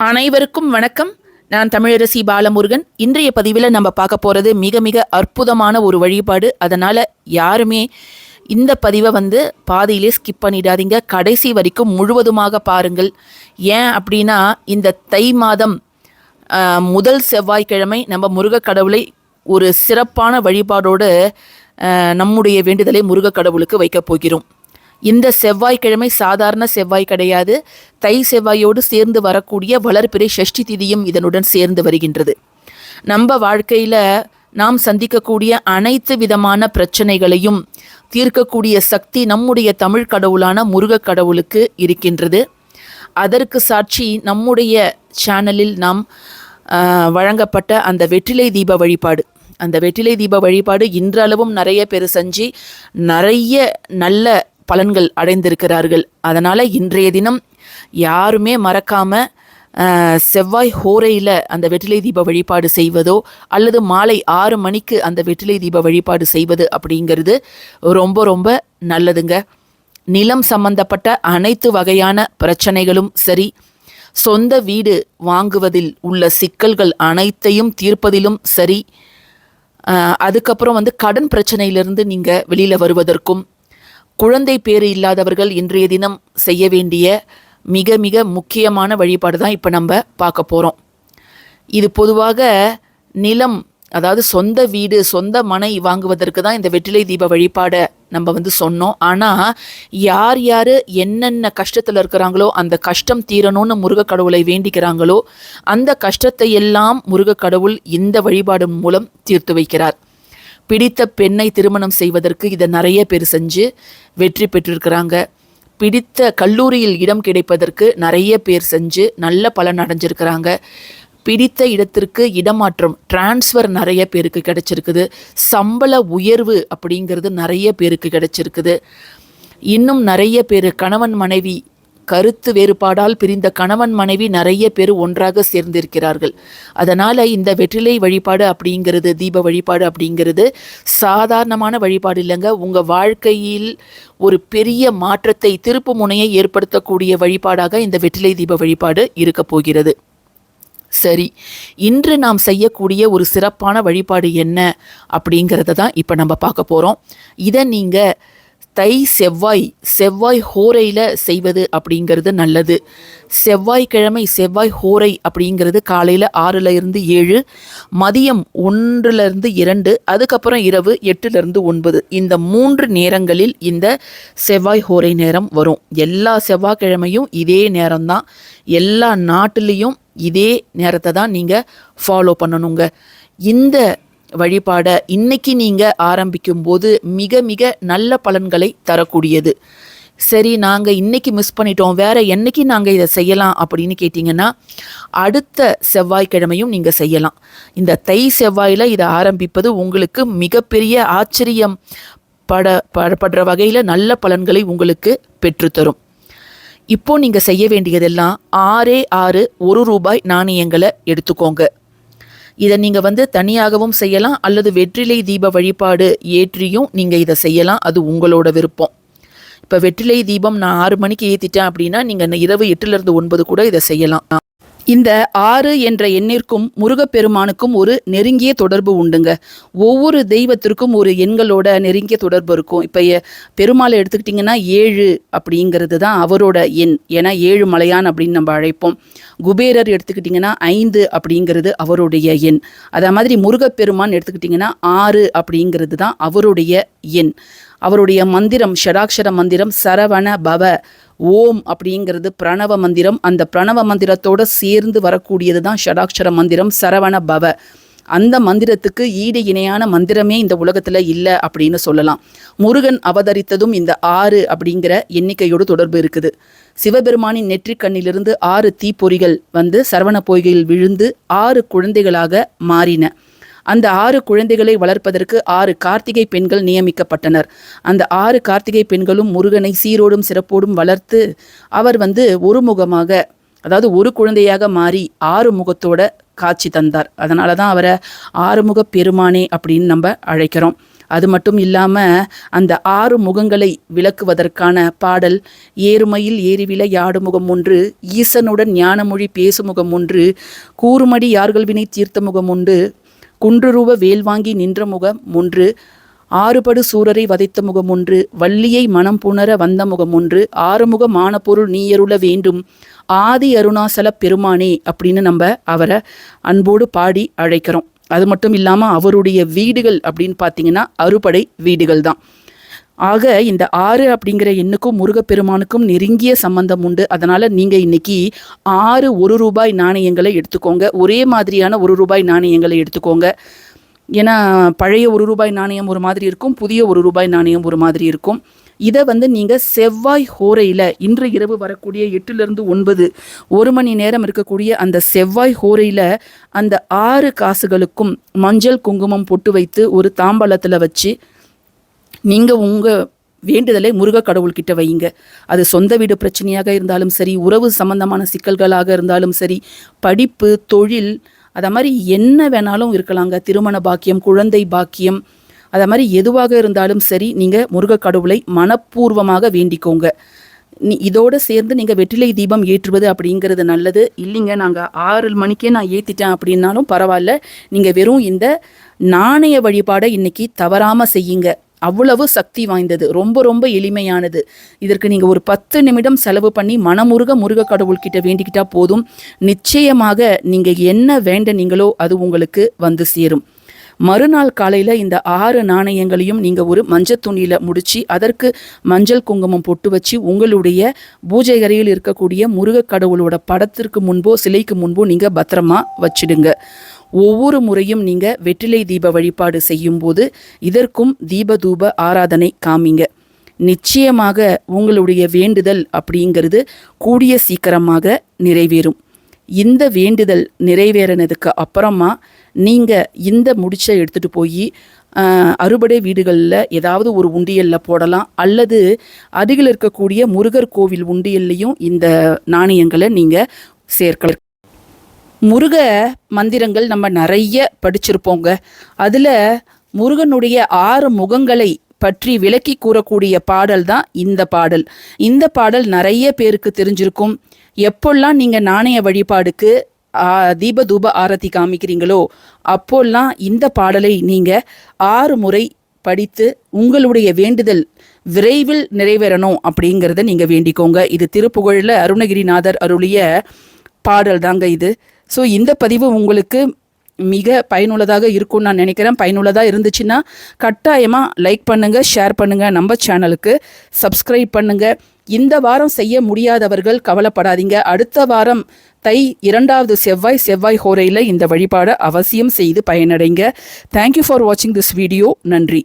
அனைவருக்கும் வணக்கம். நான் தமிழரசி பாலமுருகன். இன்றைய பதிவில் நம்ம பார்க்க போகிறது மிக மிக அற்புதமான ஒரு வழிபாடு. அதனால் யாருமே இந்த பதிவை வந்து பாதியிலே ஸ்கிப் பண்ணிடாதீங்க. கடைசி வரைக்கும் முழுவதுமாக பாருங்கள். ஏன் அப்படின்னா இந்த தை மாதம் முதல் செவ்வாய்க்கிழமை நம்ம முருகக் கடவுளை ஒரு சிறப்பான வழிபாடோடு நம்முடைய வேண்டுதலை முருகக்கடவுளுக்கு வைக்கப் போகிறோம். இந்த செவ்வாய்க்கிழமை சாதாரண செவ்வாய் கிடையாது. தை செவ்வாயோடு சேர்ந்து வரக்கூடிய வளர்பிறை ஷஷ்டி திதியும் இதனுடன் சேர்ந்து வருகின்றது. நம்ம வாழ்க்கையில் நாம் சந்திக்கக்கூடிய அனைத்து விதமான பிரச்சனைகளையும் தீர்க்கக்கூடிய சக்தி நம்முடைய தமிழ் கடவுளான முருகக் கடவுளுக்கு இருக்கின்றது. அதற்கு சாட்சி நம்முடைய சேனலில் நாம் வழங்கப்பட்ட அந்த வெற்றிலை தீப வழிபாடு. அந்த வெற்றிலை தீப வழிபாடு இன்றளவும் நிறைய பேர் செஞ்சு நிறைய நல்ல பலன்கள் அடைந்திருக்கிறார்கள். அதனால் இன்றைய தினம் யாருமே மறக்காமல் செவ்வாய் ஹோரையில் அந்த வெற்றிலை தீப வழிபாடு செய்வதோ அல்லது மாலை ஆறு மணிக்கு அந்த வெற்றிலை தீப வழிபாடு செய்வது அப்படிங்கிறது ரொம்ப ரொம்ப நல்லதுங்க. நிலம் சம்பந்தப்பட்ட அனைத்து வகையான பிரச்சனைகளும் சரி சொந்த வீடு வாங்குவதில் உள்ள சிக்கல்கள் அனைத்தையும் தீர்ப்பதிலும் சரி அதுக்கப்புறம் வந்து கடன் பிரச்சனையிலிருந்து நீங்கள் வெளியில் வருவதற்கும் குழந்தை பேறு இல்லாதவர்கள் இன்றைய தினம் செய்ய வேண்டிய மிக மிக முக்கியமான வழிபாடு தான் இப்போ நம்ம பார்க்க போகிறோம் இது பொதுவாக நிலம் அதாவது சொந்த வீடு சொந்த மனை வாங்குவதற்கு தான் இந்த வெற்றிலை தீப வழிபாடை நம்ம வந்து சொன்னோம். ஆனால் யார் யார் என்னென்ன கஷ்டத்தில் இருக்கிறாங்களோ அந்த கஷ்டம் தீரணும்னு முருகக்கடவுளை வேண்டிக்கிறாங்களோ அந்த கஷ்டத்தை எல்லாம் முருகக் கடவுள் இந்த வழிபாடு மூலம் தீர்த்து வைக்கிறார். பிடித்த பெண்ணை திருமணம் செய்வதற்கு இதை நிறைய பேர் செஞ்சு வெற்றி பெற்றிருக்கிறாங்க. பிடித்த கல்லூரியில் இடம் கிடைப்பதற்கு நிறைய பேர் செஞ்சு நல்ல பலன் அடைஞ்சிருக்கிறாங்க. பிடித்த இடத்திற்கு இடமாற்றம் டிரான்ஸ்ஃபர் நிறைய பேருக்கு கிடைச்சிருக்குது. சம்பள உயர்வு அப்படிங்கிறது நிறைய பேருக்கு கிடைச்சிருக்குது. இன்னும் நிறைய பேர் கணவன் மனைவி கருத்து வேறுபாடால் பிரிந்த கணவன் மனைவி நிறைய பேர் ஒன்றாக சேர்ந்திருக்கிறார்கள். அதனால் இந்த வெற்றிலை வழிபாடு அப்படிங்கிறது தீப வழிபாடு அப்படிங்கிறது சாதாரணமான வழிபாடு இல்லைங்க. உங்கள் வாழ்க்கையில் ஒரு பெரிய மாற்றத்தை திருப்பு முனையை ஏற்படுத்தக்கூடிய வழிபாடாக இந்த வெற்றிலை தீப வழிபாடு இருக்கப் போகிறது. சரி இன்று நாம் செய்யக்கூடிய ஒரு சிறப்பான வழிபாடு என்ன அப்படிங்கிறத தான் இப்போ நம்ம பார்க்க போகிறோம் இதை நீங்கள் தை செவ்வாய் செவ்வாய் ஹோரையில் செய்வது அப்படிங்கிறது நல்லது. செவ்வாய்க்கிழமை செவ்வாய் ஹோரை அப்படிங்கிறது காலையில் ஆறுல இருந்து ஏழு மதியம் ஒன்றுலேருந்து இரண்டு அதுக்கப்புறம் இரவு எட்டுலேருந்து ஒன்பது. இந்த மூன்று நேரங்களில் இந்த செவ்வாய் ஹோரை நேரம் வரும். எல்லா செவ்வாய்க்கிழமையும் இதே நேரம்தான். எல்லா நாட்டிலையும் இதே நேரத்தை தான் நீங்கள் ஃபாலோ பண்ணணுங்க. இந்த வழிபாடை இன்னைக்கு நீங்கள் ஆரம்பிக்கும் போது மிக மிக நல்ல பலன்களை தரக்கூடியது. சரி நாங்கள் இன்னைக்கு மிஸ் பண்ணிட்டோம் வேற என்னைக்கு நாங்கள் இதை செய்யலாம் அப்படின்னு கேட்டிங்கன்னா அடுத்த செவ்வாய்க்கிழமையும் நீங்கள் செய்யலாம். இந்த தை செவ்வாயில் இதை ஆரம்பிப்பது உங்களுக்கு மிகப்பெரிய ஆச்சரியம் பட படப்படுற வகையில் நல்ல பலன்களை உங்களுக்கு பெற்றுத்தரும். இப்போ நீங்கள் செய்ய வேண்டியதெல்லாம் ஆறே ஆறு ஒரு ரூபாய் நாணயங்களை எடுத்துக்கோங்க. இதை நீங்கள் வந்து தனியாகவும் செய்யலாம் அல்லது வெற்றிலை தீப வழிபாடு ஏற்றியும் நீங்கள் இதை செய்யலாம். அது உங்களோட விருப்பம். இப்போ வெற்றிலை தீபம் நான் ஆறு மணிக்கு ஏற்றிட்டேன் அப்படின்னா நீங்கள் இரவு எட்டுலேருந்து ஒன்பது கூட இதை செய்யலாம். இந்த ஆறு என்ற எண்ணிற்கும் முருகப்பெருமானுக்கும் ஒரு நெருங்கிய தொடர்பு உண்டுங்க. ஒவ்வொரு தெய்வத்திற்கும் ஒரு எண்களோட நெருங்கிய தொடர்பு இருக்கும். இப்போ பெருமாளை எடுத்துக்கிட்டிங்கன்னா ஏழு அப்படிங்கிறது தான் அவரோட எண். ஏன்னா ஏழு மலையான் அப்படின்னு நம்ம அழைப்போம். குபேரர் எடுத்துக்கிட்டிங்கன்னா ஐந்து அப்படிங்கிறது அவருடைய எண். அதே மாதிரி முருகப்பெருமான் எடுத்துக்கிட்டிங்கன்னா ஆறு அப்படிங்கிறது தான் அவருடைய எண். அவருடைய மந்திரம் ஷடாக்ஷர மந்திரம் சரவண பவ ஓம் அப்படிங்கிறது பிரணவ மந்திரம். அந்த பிரணவ மந்திரத்தோட சேர்ந்து வரக்கூடியது தான் ஷடாக்ஷர மந்திரம் சரவண பவ. அந்த மந்திரத்துக்கு ஈடு இணையான மந்திரமே இந்த உலகத்தில் இல்லை அப்படின்னு சொல்லலாம். முருகன் அவதரித்ததும் இந்த ஆறு அப்படிங்கிற எண்ணிக்கையோடு தொடர்பு இருக்குது. சிவபெருமானின் நெற்றிக் கண்ணிலிருந்து ஆறு தீப்பொறிகள் வந்து சரவண பொய்கையில் விழுந்து ஆறு குழந்தைகளாக மாறின. அந்த ஆறு குழந்தைகளை வளர்ப்பதற்கு ஆறு கார்த்திகை பெண்கள் நியமிக்கப்பட்டனர். அந்த ஆறு கார்த்திகை பெண்களும் முருகனை சீரோடும் சிறப்போடும் வளர்த்து அவர் வந்து ஒருமுகமாக அதாவது ஒரு குழந்தையாக மாறி ஆறு முகத்தோட காட்சி தந்தார். அதனால தான் அவரை ஆறுமுக பெருமானே அப்படின்னு நம்ம அழைக்கிறோம். அது மட்டும் இல்லாமல் அந்த ஆறு முகங்களை விளக்குவதற்கான பாடல் ஏறுமையில் ஏறிவில யாடு முகம் ஒன்று ஈசனுடன் ஞானமொழி பேசுமுகம் ஒன்று கூறுமடி யார்கள் வினை தீர்த்த முகம் உண்டு குன்றுருவ வேல் வாங்கி நின்ற முகம் ஒன்று ஆறுபடு சூரரை வதைத்த முகம் ஒன்று வள்ளியை மனம் புணர வந்த முகம் ஒன்று ஆறுமுக மானப்பொருள் நீயருள வேண்டும் ஆதி அருணாசல பெருமானே அப்படின்னு நம்ம அவரை அன்போடு பாடி அழைக்கிறோம். அது மட்டும் இல்லாமல் அவருடைய வீடுகள் அப்படின்னு பார்த்தீங்கன்னா அறுபடை வீடுகள் தான் ஆக இந்த ஆறு அப்படிங்கிற எண்ணுக்கும் முருகப்பெருமானுக்கும் நெருங்கிய சம்பந்தம் உண்டு. அதனால் நீங்கள் இன்னைக்கு ஆறு ஒரு ரூபாய் நாணயங்களை எடுத்துக்கோங்க. ஒரே மாதிரியான ஒரு ரூபாய் நாணயங்களை எடுத்துக்கோங்க. ஏன்னா பழைய ஒரு ரூபாய் நாணயம் ஒரு மாதிரி இருக்கும் புதிய ஒரு ரூபாய் நாணயம் ஒரு மாதிரி இருக்கும். இதை வந்து நீங்கள் செவ்வாய் ஹோரையில் இன்று இரவு வரக்கூடிய எட்டுலேருந்து ஒன்பது ஒரு மணி நேரம் இருக்கக்கூடிய அந்த செவ்வாய் ஹோரையில் அந்த ஆறு காசுகளுக்கும் மஞ்சள் குங்குமம் பொட்டு வைத்து ஒரு தாம்பலத்தில் வச்சு நீங்கள் உங்கள் வேண்டுதலை முருக கடவுள்கிட்ட வையுங்க. அது சொந்த வீடு பிரச்சனையாக இருந்தாலும் சரி உறவு சம்பந்தமான சிக்கல்களாக இருந்தாலும் சரி படிப்பு தொழில் அதை மாதிரி என்ன வேணாலும் இருக்கலாங்க. திருமண பாக்கியம் குழந்தை பாக்கியம் அதை மாதிரி எதுவாக இருந்தாலும் சரி நீங்கள் முருக கடவுளை மனப்பூர்வமாக வேண்டிக்கோங்க. நீ இதோடு சேர்ந்து நீங்கள் வெற்றிலை தீபம் ஏற்றுவது அப்படிங்கிறது நல்லது. இல்லைங்க நாங்கள் ஆறு மணிக்கே நான் ஏற்றிட்டேன் அப்படின்னாலும் பரவாயில்ல. நீங்கள் வெறும் இந்த நாணய வழிபாடை இன்றைக்கி தவறாமல் செய்யுங்க. அவ்வளவு சக்தி வாய்ந்தது. ரொம்ப ரொம்ப எளிமையானது. இதற்கு நீங்கள் ஒரு பத்து நிமிடம் செலவு பண்ணி மனமுருக முருக கடவுள்கிட்ட வேண்டிக்கிட்டா போதும். நிச்சயமாக நீங்கள் என்ன வேண்டனீங்களோ அது உங்களுக்கு வந்து சேரும். மறுநாள் காலையில் இந்த ஆறு நாணயங்களையும் நீங்கள் ஒரு மஞ்சள் துணியில் முடித்து அதற்கு மஞ்சள் குங்குமம் பொட்டு வச்சு உங்களுடைய பூஜை அறையில் இருக்கக்கூடிய முருகக் கடவுளோட படத்திற்கு முன்போ சிலைக்கு முன்போ நீங்கள் பத்திரமா வச்சிடுங்க. ஒவ்வொரு முறையும் நீங்கள் வெற்றிலை தீப வழிபாடு செய்யும்போது இதற்கும் தீப தூப ஆராதனை காமிங்க. நிச்சயமாக உங்களுடைய வேண்டுதல் அப்படிங்கிறது கூடிய சீக்கிரமாக நிறைவேறும். இந்த வேண்டுதல் நிறைவேறினதுக்கு அப்புறமா நீங்கள் இந்த முடிச்சை எடுத்துகிட்டு போய் அறுபடை வீடுகளில் ஏதாவது ஒரு உண்டியலில் போடலாம். அல்லது அருகில் இருக்கக்கூடிய முருகர் கோவில் உண்டியல்லையும் இந்த நாணயங்களை நீங்கள் சேர்க்கலாம். முருக மந்திரங்கள் நம்ம நிறைய படிச்சிருப்போங்க. அதில் முருகனுடைய ஆறு முகங்களை பற்றி விளக்கி கூறக்கூடிய பாடல் தான் இந்த பாடல். இந்த பாடல் நிறைய பேருக்கு தெரிஞ்சிருக்கும். எப்போல்லாம் நீங்கள் நாணய வழிபாடுக்கு தீப தூப ஆரத்தி காமிக்கிறீங்களோ அப்போல்லாம் இந்த பாடலை நீங்கள் ஆறு முறை படித்து உங்களுடைய வேண்டுதல் விரைவில் நிறைவேறணும் அப்படிங்கிறத நீங்கள் வேண்டிக்கோங்க. இது திருப்புகழில் அருணகிரிநாதர் அருளிய பாடல் தாங்க இது. ஸோ இந்த பதிவு உங்களுக்கு மிக பயனுள்ளதாக இருக்கும்னு நான் நினைக்கிறேன். பயனுள்ளதாக இருந்துச்சுன்னா கட்டாயமாக லைக் பண்ணுங்கள் ஷேர் பண்ணுங்கள் நம்ம சேனலுக்கு சப்ஸ்கிரைப் பண்ணுங்கள் இந்த வாரம் செய்ய முடியாதவர்கள் கவலைப்படாதீங்க. அடுத்த வாரம் தை இரண்டாவது செவ்வாய் செவ்வாய் ஹோரையில் இந்த வழிபாடை அவசியம் செய்து பயனடைங்க. தேங்க்யூ ஃபார் வாட்சிங் திஸ் வீடியோ நன்றி.